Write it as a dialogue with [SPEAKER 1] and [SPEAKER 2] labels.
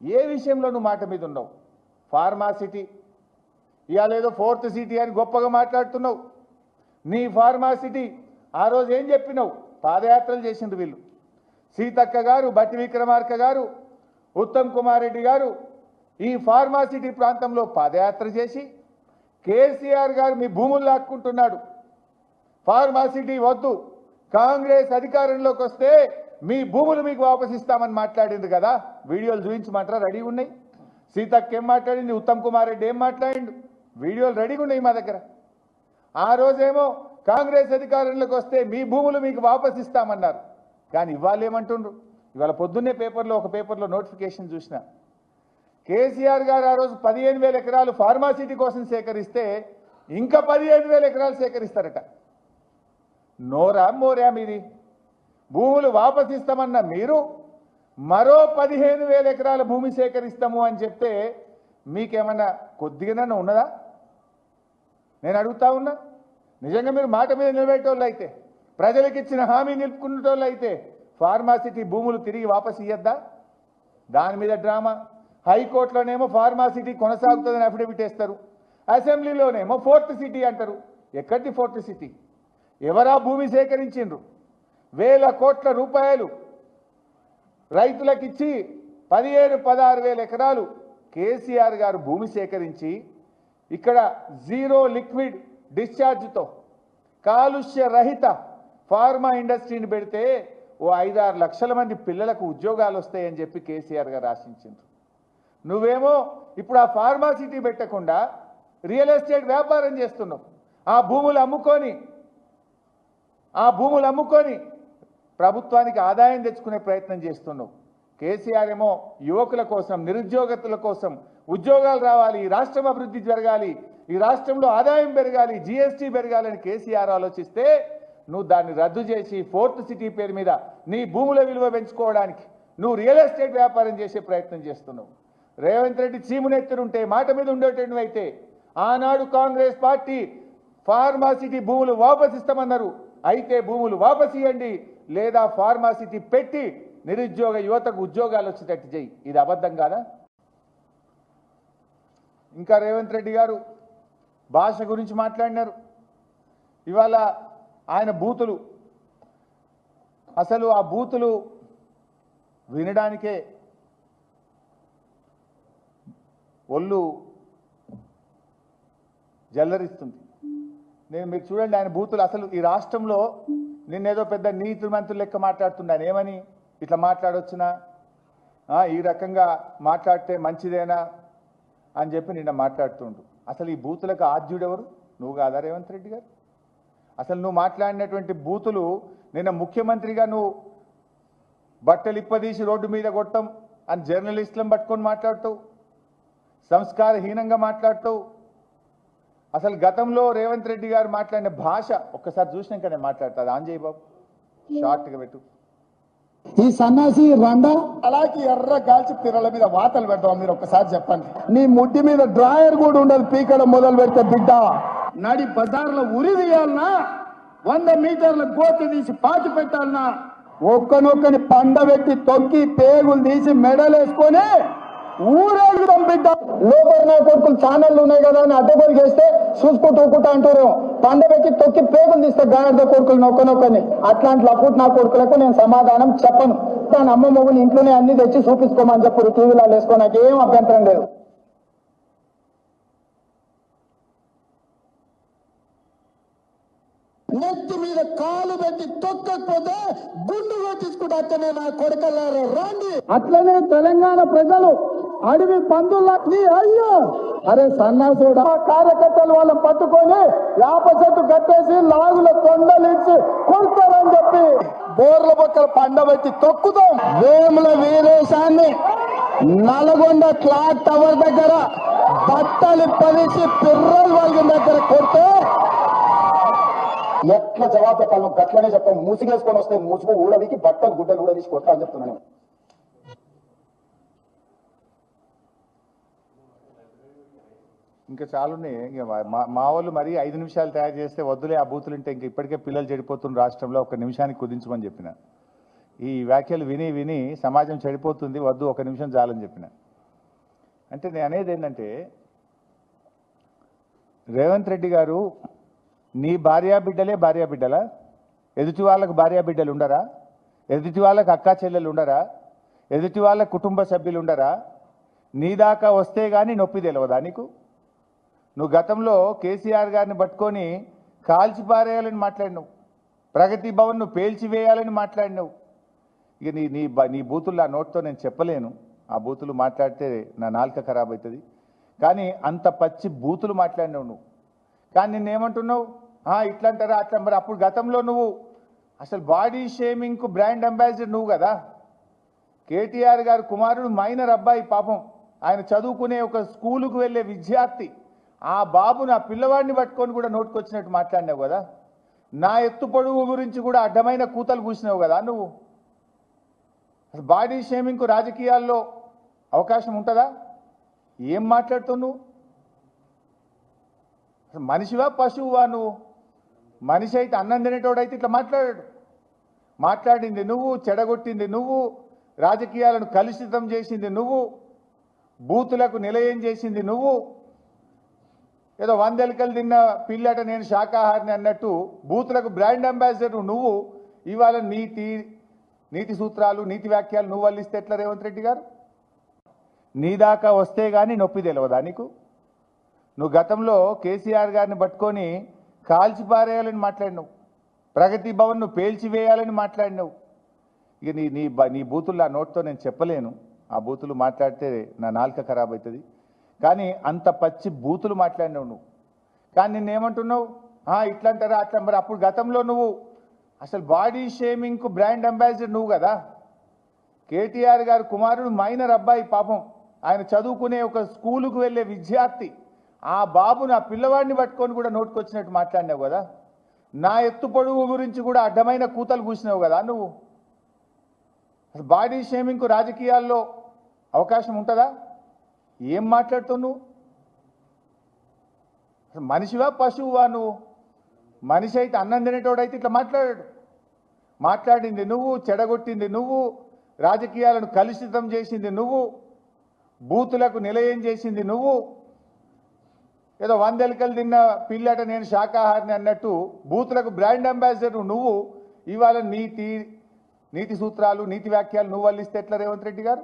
[SPEAKER 1] ఏ విషయంలో నువ్వు మాట మీద ఉన్నావు? ఫార్మాసిటీ ఇవాళ ఏదో ఫోర్త్ సిటీ అని గొప్పగా మాట్లాడుతున్నావు. నీ ఫార్మాసిటీ ఆ రోజు ఏం చెప్పినావు? పాదయాత్రలు చేసిండ్రు వీళ్ళు. సీతక్క గారు బట్టి విక్రమార్క గారు ఉత్తమ్ కుమార్ రెడ్డి గారు ఈ ఫార్మాసిటీ ప్రాంతంలో పాదయాత్ర చేసి కేసీఆర్ గారు మీ భూములు లాక్కుంటున్నాడు. ఫార్మాసిటీ వద్దు. కాంగ్రెస్ అధికారంలోకి వస్తే మీ భూములు మీకు వాపసిస్తామని మాట్లాడింది కదా? వీడియోలు చూపించమంటారా? రెడీ ఉన్నాయి? సీతక్క ఏం మాట్లాడింది? ఉత్తమ్ కుమార్ రెడ్డి ఏం మాట్లాడిండు? వీడియోలు రెడీగా ఉన్నాయి మా దగ్గర. ఆ రోజేమో కాంగ్రెస్ అధికారంలోకి వస్తే మీ భూములు మీకు వాపసిస్తామన్నారు కానీ ఇవాళ ఏమంటుండ్రు? ఇవాళ పొద్దున్నే పేపర్లో ఒక పేపర్లో నోటిఫికేషన్ చూసిన. కేసీఆర్ గారు ఆ రోజు పదిహేను వేల ఎకరాలు ఫార్మాసిటీ కోసం సేకరిస్తే ఇంకా పదిహేను వేల ఎకరాలు సేకరిస్తారట. నోరా మోరా మీది? భూములు వాపసిస్తామన్న మీరు మరో పదిహేను వేల ఎకరాల భూమి సేకరిస్తాము అని చెప్తే మీకేమన్నా కొద్దిగానన్నా ఉన్నదా? నేను అడుగుతా ఉన్నా. నిజంగా మీరు మాట మీద నిలబెట్టేవాళ్ళు అయితే ప్రజలకు ఇచ్చిన హామీ నిలుపుకునేటోళ్ళు అయితే ఫార్మాసిటీ భూములు తిరిగి వాపసు ఇయ్యద్దా? దాని మీద డ్రామా. హైకోర్టులోనేమో ఫార్మాసిటీ కొనసాగుతుందని అఫిడవిట్ వేస్తారు. అసెంబ్లీలోనేమో ఫోర్త్ సిటీ అంటారు. ఎక్కడి ఫోర్త్ సిటీ? ఎవరా భూమి సేకరించిండ్రు? వేల కోట్ల రూపాయలు రైతులకు ఇచ్చి పదిహేను పదహారు వేల ఎకరాలు కేసీఆర్ గారు భూమి సేకరించి ఇక్కడ జీరో లిక్విడ్ డిశ్చార్జ్తో కాలుష్య రహిత ఫార్మా ఇండస్ట్రీని పెడితే ఓ ఐదారు లక్షల మంది పిల్లలకు ఉద్యోగాలు వస్తాయని చెప్పి కేసీఆర్ గారు ఆశించారు నువ్వేమో ఇప్పుడు ఆ ఫార్మాసిటీ పెట్టకుండా రియల్ ఎస్టేట్ వ్యాపారం చేస్తున్నావు. ఆ భూములు అమ్ముకొని ఆ భూములు అమ్ముకొని ప్రభుత్వానికి ఆదాయం తెచ్చుకునే ప్రయత్నం చేస్తున్నావు. కేసీఆర్ ఏమో యువకుల కోసం నిరుద్యోగతుల కోసం ఉద్యోగాలు రావాలి ఈ రాష్ట్రం అభివృద్ధి జరగాలి ఈ రాష్ట్రంలో ఆదాయం పెరగాలి జీఎస్టీ పెరగాలని కేసీఆర్ ఆలోచిస్తే నువ్వు దాన్ని రద్దు చేసి ఫోర్త్ సిటీ పేరు మీద నీ భూముల విలువ పెంచుకోవడానికి నువ్వు రియల్ ఎస్టేట్ వ్యాపారం చేసే ప్రయత్నం చేస్తున్నావు. రేవంత్ రెడ్డి చీమునెత్తునుంటే మాట మీద ఉండేటట్టు అయితే ఆనాడు కాంగ్రెస్ పార్టీ ఫార్మాసిటీ భూములు వాపసిస్తామన్నారు. అయితే భూములు వాపస్ ఇవ్వండి లేదా ఫార్మాసిటీ పెట్టి నిరుద్యోగ యువతకు ఉద్యోగాలు వచ్చేటట్టు చేయి. ఇది అబద్ధం కాదా? ఇంకా రేవంత్ రెడ్డి గారు భాష గురించి మాట్లాడినారు. ఇవాళ ఆయన బూతులు. అసలు ఆ బూతులు వినడానికే ఒళ్ళు జల్లరిస్తుంది. నేను మీరు చూడండి ఆయన బూతులు అసలు ఈ రాష్ట్రంలో నిన్నేదో పెద్ద నీతి మంత్రులు లెక్క మాట్లాడుతున్నాను. ఏమని? ఇట్లా మాట్లాడొచ్చునా? ఈ రకంగా మాట్లాడితే మంచిదేనా? అని చెప్పి నిన్న మాట్లాడుతుండు. అసలు ఈ బూతులకు ఆద్యుడెవరు? నువ్వు కాదా రేవంత్ రెడ్డి గారు? అసలు నువ్వు మాట్లాడినటువంటి బూతులు నిన్న ముఖ్యమంత్రిగా నువ్వు బట్టలు ఇప్పదీసి రోడ్డు మీద కొట్టం అని జర్నలిస్టులను పట్టుకొని మాట్లాడుతావు. సంస్కారహీనంగా మాట్లాడుతావు. అసలు గతంలో రేవంత్ రెడ్డి గారు మాట్లాడిన భాష ఒక్కసారి చూసినాక నేను మాట్లాడతా ఆంజయ్ బాబు. షార్ట్గా పెట్టు.
[SPEAKER 2] ఈ సన్నాసి రండా?
[SPEAKER 3] అలాగే ఎర్ర గాల్చి పిర్రల మీద వాతలు పెడతాం మీరు ఒక్కసారి చెప్పండి.
[SPEAKER 2] నీ ముడ్డి మీద డ్రాయర్ కూడా ఉండదు పీకడం మొదలు పెడితే బిడ్డ.
[SPEAKER 3] నడి బజార్లో ఉరి తీయాలనా వంద మీటర్ల గోతి తీసి పాతి పెట్టాలనా?
[SPEAKER 2] ఒక్కనొక్కని పండబెట్టి తొక్కి పేగులు తీసి మెడలేసుకొని ఊరేగుదాం బిడ్డ లోపల నా కొడుకులు ఛానళ్ళు ఉన్నాయి కదా అని అడ్డగోలు చేస్తే చూసుకుంటూ ఊకుంటా అంటారు. పండబెట్టి తొక్కి పేగులు తీస్తే గాడిద కొడుకులు నొక్కనొక్కని. అట్లాంటి అప్పుడు నా కొడుకులకు నేను సమాధానం చెప్పను. తన అమ్మ మొగుని ఇంట్లోనే అన్ని తెచ్చి చూపించుకోమని చెప్పారు టీవీలో వేసుకో నాకు ఏం అభ్యంతరం లేదు. నెత్తి మీద కాలు పెట్టి తొక్కకపోతే గుండు కొట్టించుకుంటే అక్కనే నా కొడుకల్లారా రాండి. అట్లనే తెలంగాణ ప్రజలు అడవి పందుల్లా అయ్యో! అరే సన్నాసుడు ఆ కార్యకర్తలు వాళ్ళని పట్టుకొని యాప చెట్టు కట్టేసి లాగుల కొండలు ఇచ్చి కొడతారని చెప్పి బోర్ల పక్కల పండబెట్టి తొక్కుతాం. వేముల వీరేశాన్ని నల్గొండ క్లాక్ టవర్ దగ్గర బట్టలు పలిసి పిర్రలు వాళ్ళ దగ్గర కొడితే ఎట్లా జవాబు చెప్పాలి? గట్లనే చెప్తాం మూసిగేసుకొని వస్తే మూసుకు ఊడవికి బట్టలు గుడ్డలు కూడా తీసి కొట్టా అని చెప్తున్నాను
[SPEAKER 1] ఇంకా చాలా ఉన్నాయి ఇంకా మా- వాళ్ళు మరీ ఐదు నిమిషాలు తయారు చేస్తే వద్దులే ఆ బూతులు ఉంటే ఇంకా ఇప్పటికే పిల్లలు చెడిపోతున్న రాష్ట్రంలో ఒక నిమిషానికి కుదించమని చెప్పిన. ఈ వ్యాఖ్యలు విని విని సమాజం చెడిపోతుంది వద్దు ఒక నిమిషం చాలని చెప్పిన. అంటే నేను అనేది ఏంటంటే రేవంత్ రెడ్డి గారు నీ భార్యా బిడ్డలే భార్యా బిడ్డలా? ఎదుటి వాళ్ళకు భార్యా బిడ్డలు ఉండరా? ఎదుటి వాళ్ళకు అక్కా చెల్లెలు ఉండరా? ఎదుటి వాళ్ళ కుటుంబ సభ్యులు ఉండరా? నీ దాకా వస్తే కానీ నొప్పి తెలియదా నీకు? నువ్వు గతంలో కేసీఆర్ గారిని పట్టుకొని కాల్చిపారేయాలని మాట్లాడినావు. ప్రగతి భవన్ నువ్వు పేల్చివేయాలని మాట్లాడినావు. ఇక నీ నీ బ- నీ బూతులు ఆ నోట్తో నేను చెప్పలేను. ఆ బూతులు మాట్లాడితే నా నాలుక ఖరాబ్ అవుతుంది కానీ అంత పచ్చి బూతులు మాట్లాడినావు నువ్వు. కానీ నిన్నేమంటున్నావు? ఇట్లా అంటారా అట్లా మరి అప్పుడు గతంలో నువ్వు అసలు బాడీ షేమింగ్కు బ్రాండ్ అంబాసిడర్ నువ్వు కదా. కేటీఆర్ గారు కుమారుడు మైనర్ అబ్బాయి పాపం. ఆయన చదువుకునే ఒక స్కూలుకు వెళ్ళే విద్యార్థి. ఆ బాబు నా పిల్లవాడిని పట్టుకొని కూడా నోటుకొచ్చినట్టు మాట్లాడినావు కదా. నా ఎత్తు పొడుగు గురించి కూడా అడ్డమైన కూతలు కూసినావు కదా నువ్వు. అసలు బాడీ షేమింగ్కు రాజకీయాల్లో అవకాశం ఉంటుందా? ఏం మాట్లాడుతావు నువ్వు? అసలు మనిషివా పశువువా నువ్వు? మనిషి అయితే అన్నం తినేటోడైతే ఇట్లా మాట్లాడాడు. మాట్లాడింది నువ్వు చెడగొట్టింది నువ్వు రాజకీయాలను కలుషితం చేసింది నువ్వు బూతులకు నిలయం చేసింది నువ్వు ఏదో వందెలకలు తిన్న పిల్లట నేను శాకాహారిని అన్నట్టు బూతులకు బ్రాండ్ అంబాసిడర్ నువ్వు ఇవాళ నీతి నీతి సూత్రాలు నీతి వ్యాఖ్యలు నువ్వు వల్లిస్తే ఎట్లా రేవంత్ రెడ్డి గారు? నీ దాకా వస్తే కానీ నొప్పి తెలియదా నీకు? నువ్వు గతంలో కేసీఆర్ గారిని పట్టుకొని కాల్చి పారేయాలని మాట్లాడినావు. ప్రగతి భవన్ నువ్వు పేల్చివేయాలని మాట్లాడినావు. ఇక నీ నీ బ- నీ బూతులు ఆ నోట్తో నేను చెప్పలేను. ఆ బూతులు మాట్లాడితే నా నాలుక ఖరాబ్ అవుతుంది. కానీ అంత పచ్చి బూతులు మాట్లాడినావు నువ్వు. కానీ నిన్నేమంటున్నావు? "ఆ, ఇట్లా అంటారా అట్లా మరి అప్పుడు గతంలో నువ్వు అసలు బాడీ షేమింగ్కు బ్రాండ్ అంబాసిడర్ నువ్వు కదా. కేటీఆర్ గారు కుమారుడు మైనర్ అబ్బాయి పాపం. ఆయన చదువుకునే ఒక స్కూలుకు వెళ్ళే విద్యార్థి. ఆ బాబు నా పిల్లవాడిని పట్టుకొని కూడా నోటుకొచ్చినట్టు మాట్లాడినావు కదా. నా ఎత్తు పొడుగు గురించి కూడా అడ్డమైన కూతలు కూసినావు కదా నువ్వు. అసలు బాడీ షేమింగ్కు రాజకీయాల్లో అవకాశం ఉంటుందా? ఏం మాట్లాడుతున్నావు నువ్వు? అసలు మనిషివా పశువువా నువ్వు? మనిషి అయితే అన్నం తినేటోడైతే ఇట్లా మాట్లాడాడు. మాట్లాడింది నువ్వు చెడగొట్టింది నువ్వు రాజకీయాలను కలుషితం చేసింది నువ్వు బూతులకు నిలయం చేసింది నువ్వు. ఏదో వందెలకలు తిన్న పిల్లట నేను శాకాహారిని అన్నట్టు బూతులకు బ్రాండ్ అంబాసిడర్ నువ్వు. ఇవాళ నీతి నీతి సూత్రాలు నీతి వ్యాఖ్యలు నువ్వు వల్లిస్తే ఎట్లా రేవంత్ రెడ్డి గారు?